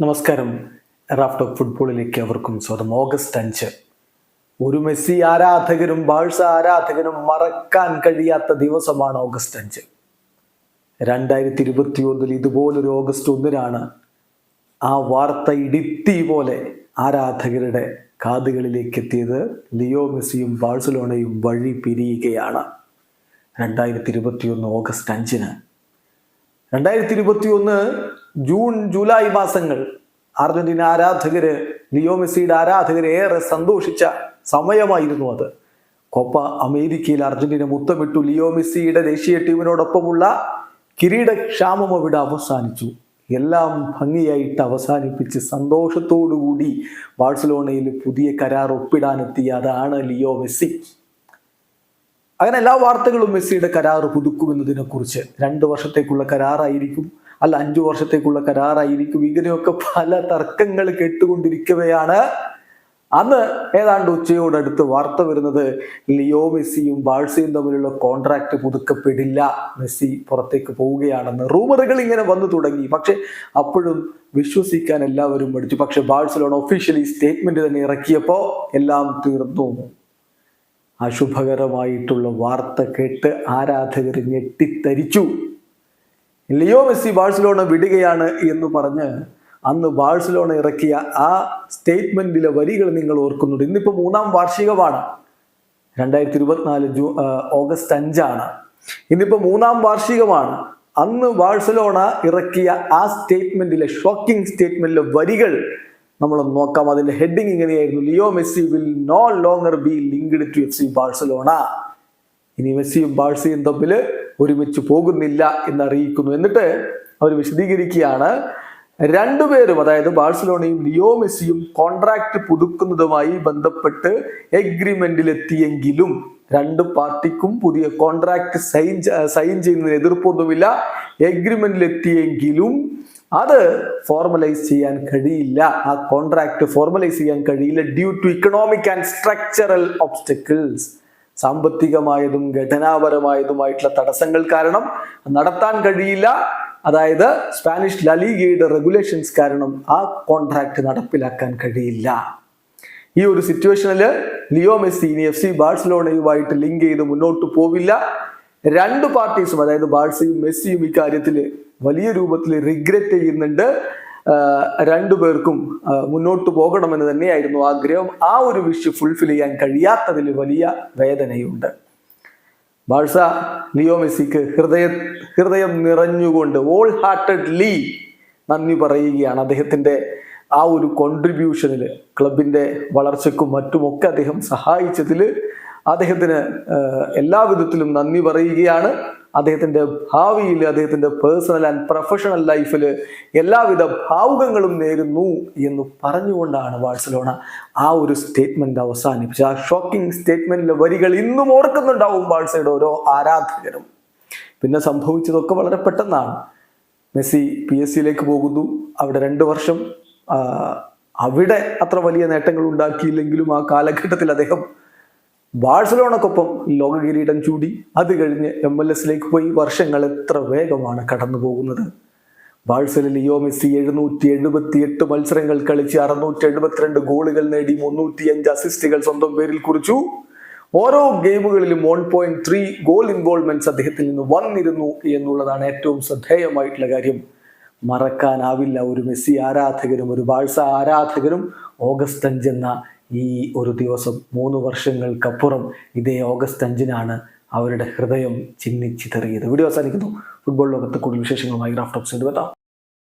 നമസ്കാരം. Raft of ഫുട്ബോളിലേക്ക് അവർക്കും സ്വാഗതം. ഓഗസ്റ്റ് അഞ്ച്. ഒരു മെസ്സി ആരാധകരും ബാഴ്സ ആരാധകരും മറക്കാൻ കഴിയാത്ത ദിവസമാണ് ഓഗസ്റ്റ് അഞ്ച്. രണ്ടായിരത്തി ഇരുപത്തി ഒന്നിൽ ഇതുപോലൊരു ഓഗസ്റ്റ് ഒന്നിനാണ് ആ വാർത്ത ഇടിത്തി പോലെ ആരാധകരുടെ കാതുകളിലേക്ക് എത്തിയത്. ലിയോ മെസ്സിയും ബാഴ്സലോണയും വഴി പിരിയുകയാണ്. രണ്ടായിരത്തി ഇരുപത്തി ഒന്ന് ഓഗസ്റ്റ് അഞ്ചിന്. രണ്ടായിരത്തി ഇരുപത്തി ഒന്ന് ജൂൺ ജൂലൈ മാസങ്ങൾ അർജന്റീന ആരാധകര് ലിയോ മെസ്സിയുടെ ആരാധകര് ഏറെ സന്തോഷിച്ച സമയമായിരുന്നു അത്. കോപ്പ അമേരിക്കയിൽ അർജന്റീന മുത്തമിട്ടു. ലിയോ മെസ്സിയുടെ ദേശീയ ടീമിനോടൊപ്പമുള്ള കിരീടക്ഷാമം അവിടെ അവസാനിച്ചു. എല്ലാം ഭംഗിയായിട്ട് അവസാനിപ്പിച്ച് സന്തോഷത്തോടുകൂടി ബാഴ്സലോണയിൽ പുതിയ കരാർ ഒപ്പിടാനെത്തിയ അതാണ് ലിയോ മെസ്സി. അങ്ങനെ എല്ലാ വാർത്തകളും മെസ്സിയുടെ കരാർ പുതുക്കുമെന്നതിനെ കുറിച്ച് രണ്ട് വർഷത്തേക്കുള്ള കരാറായിരിക്കും. അല്ല അഞ്ചു വർഷത്തേക്കുള്ള കരാറായിരിക്കും. ഇങ്ങനെയൊക്കെ പല തർക്കങ്ങൾ കേട്ടുകൊണ്ടിരിക്കവെയാണ്. അന്ന് ഏതാണ്ട് ഉച്ചയോടടുത്ത് വാർത്ത വരുന്നത് ലിയോ മെസ്സിയും ബാഴ്സയും തമ്മിലുള്ള കോൺട്രാക്ട് പുതുക്കപ്പെടില്ല. മെസ്സി പുറത്തേക്ക് പോവുകയാണെന്ന് റൂമറുകൾ ഇങ്ങനെ വന്നു തുടങ്ങി. പക്ഷെ അപ്പോഴും വിശ്വസിക്കാൻ എല്ലാവരും മടിച്ചു. പക്ഷെ ബാഴ്സലോണ ഒഫീഷ്യലി സ്റ്റേറ്റ്മെന്റ് തന്നെ ഇറക്കിയപ്പോൾ എല്ലാം തീർന്നു. അശുഭകരമായിട്ടുള്ള വാർത്ത കേട്ട് ആരാധകർ ഞെട്ടിത്തരിച്ചു. ലിയോ മെസ്സി ബാഴ്സലോണ വിടുകയാണ് എന്ന് പറഞ്ഞ് അന്ന് ബാഴ്സലോണ ഇറക്കിയ ആ സ്റ്റേറ്റ്മെന്റിലെ വരികൾ നിങ്ങൾ ഓർക്കുന്നുണ്ട്. ഇന്നിപ്പോൾ മൂന്നാം വാർഷികമാണ്. രണ്ടായിരത്തി ഇരുപത്തിനാല് ജൂ ഓഗസ്റ്റ് അഞ്ചാണ്. ഇന്നിപ്പോൾ മൂന്നാം വാർഷികമാണ്. അന്ന് ബാഴ്സലോണ ഇറക്കിയ ആ സ്റ്റേറ്റ്മെന്റിലെ ഷോക്കിംഗ് സ്റ്റേറ്റ്മെന്റിലെ വരികൾ നമ്മൾ നോക്കാം. അതിന്റെ ഹെഡിങ് ഇങ്ങനെയായിരുന്നു. Leo Messi will no longer be linked to F C Barcelona. ഇനി മെസ്സിയും ബാഴ്സയും തമ്മിൽ ഒരുമിച്ച് പോകുന്നില്ല എന്ന് അറിയിക്കുന്നു എന്നിട്ട് അവർ വിശദീകരിക്കുകയാണ്. രണ്ടുപേരും അതായത് ബാഴ്സലോണയും ലിയോ മെസ്സിയും കോൺട്രാക്ട് പുതുക്കുന്നതുമായി ബന്ധപ്പെട്ട് എഗ്രിമെന്റിലെത്തിയെങ്കിലും രണ്ട് പാർട്ടിക്കും പുതിയ കോൺട്രാക്ട് സൈൻ സൈൻ ചെയ്യുന്നതിന് എതിർപ്പൊന്നുമില്ല. എഗ്രിമെന്റിലെത്തിയെങ്കിലും അത് ഫോർമലൈസ് ചെയ്യാൻ കഴിയില്ല. ആ കോൺട്രാക്ട് ഫോർമലൈസ് ചെയ്യാൻ കഴിയില്ല due to economic and structural obstacles സാമ്പത്തികമായതും ഘടനാപരമായതുമായിട്ടുള്ള തടസ്സങ്ങൾ കാരണം നടത്താൻ കഴിയില്ല. അതായത് സ്പാനിഷ് ലലീഗയുടെ റെഗുലേഷൻസ് കാരണം ആ കോൺട്രാക്ട് നടപ്പിലാക്കാൻ കഴിയില്ല. ഈ ഒരു സിറ്റുവേഷനിൽ ലിയോ മെസ്സി ഇനി എഫ് സി ബാഴ്സലോണയുമായിട്ട് ലിങ്ക് ചെയ്ത് മുന്നോട്ട് പോവില്ല. രണ്ട് പാർട്ടീസും അതായത് ബാഴ്സയും മെസ്സിയും ഇക്കാര്യത്തിൽ വലിയ രൂപത്തിൽ റിഗ്രറ്റ് ചെയ്യുന്നുണ്ട്. രണ്ടുപേർക്കും മുന്നോട്ട് പോകണമെന്ന് തന്നെയായിരുന്നു ആഗ്രഹം. ആ ഒരു വിഷ് ഫുൾഫിൽ ചെയ്യാൻ കഴിയാത്തതിൽ വലിയ വേദനയുണ്ട്. ബാഴ്സ ലിയോ മെസ്സിക്ക് ഹൃദയ ഹൃദയം നിറഞ്ഞുകൊണ്ട് ഓൾ ഹാർട്ടഡ് ഹാർട്ടഡ്ലി നന്ദി പറയുകയാണ് അദ്ദേഹത്തിന്റെ ആ ഒരു കോൺട്രിബ്യൂഷനിൽ ക്ലബിന്റെ വളർച്ചയ്ക്കും മറ്റുമൊക്കെ അദ്ദേഹം സഹായിച്ചതിൽ അദ്ദേഹത്തിന് എല്ലാവിധത്തിലും എല്ലാ വിധത്തിലും നന്ദി പറയുകയാണ്. അദ്ദേഹത്തിന്റെ ഭാവിയിൽ അദ്ദേഹത്തിന്റെ പേഴ്സണൽ ആൻഡ് പ്രൊഫഷണൽ ലൈഫിൽ എല്ലാവിധ ഭാവുകങ്ങളും നേരുന്നു എന്ന് പറഞ്ഞുകൊണ്ടാണ് ബാഴ്സലോണ ആ ഒരു സ്റ്റേറ്റ്മെന്റ് അവസാനിപ്പിച്ചത്. ആ ഷോക്കിംഗ് സ്റ്റേറ്റ്മെന്റിലെ വരികൾ ഇന്നും ഓർക്കുന്നുണ്ടാവും ബാഴ്സയുടെ ഓരോ ആരാധകരും. പിന്നെ സംഭവിച്ചതൊക്കെ വളരെ പെട്ടെന്നാണ്. മെസ്സി പി എസ് സിയിലേക്ക് പോകുന്നു. അവിടെ രണ്ട് വർഷം അവിടെ അത്ര വലിയ നേട്ടങ്ങൾ ഉണ്ടാക്കിയില്ലെങ്കിലും ആ കാലഘട്ടത്തിൽ അദ്ദേഹം ബാഴ്സലോണക്കൊപ്പം ലോക കിരീടം ചൂടി. അത് കഴിഞ്ഞ് എം എൽ എസിലേക്ക് പോയി വർഷങ്ങൾ എത്ര വേഗമാണ് കടന്നു പോകുന്നത്. ബാഴ്സലിൽ ലിയോ മെസ്സി എഴുന്നൂറ്റി എഴുപത്തി എട്ട് മത്സരങ്ങൾ കളിച്ച് അറുന്നൂറ്റി എഴുപത്തിരണ്ട് ഗോളുകൾ നേടി മുന്നൂറ്റി അഞ്ച് അസിസ്റ്റുകൾ സ്വന്തം പേരിൽ കുറിച്ചു. ഓരോ ഗെയിമുകളിലും one point three goal involvements അദ്ദേഹത്തിൽ നിന്ന് വന്നിരുന്നു എന്നുള്ളതാണ് ഏറ്റവും ശ്രദ്ധേയമായിട്ടുള്ള കാര്യം. മറക്കാനാവില്ല ഒരു മെസ്സി ആരാധകരും ഒരു ബാഴ്സ ആരാധകരും ഓഗസ്റ്റ് അഞ്ചെന്ന ഈ ഒരു ദിവസം മൂന്ന് വർഷങ്ങൾക്കപ്പുറം ഇതേ ഓഗസ്റ്റ് അഞ്ചിനാണ് അവരുടെ ഹൃദയം ചിന്നിച്ചിതറിയത് വീഡിയോ അവസാനിക്കുന്നു. ഫുട്ബോൾ ലോകത്ത് കൂടുതൽ വിശേഷങ്ങളുമായി ഗ്രാഫ്റ്റോക്സ് വരാം.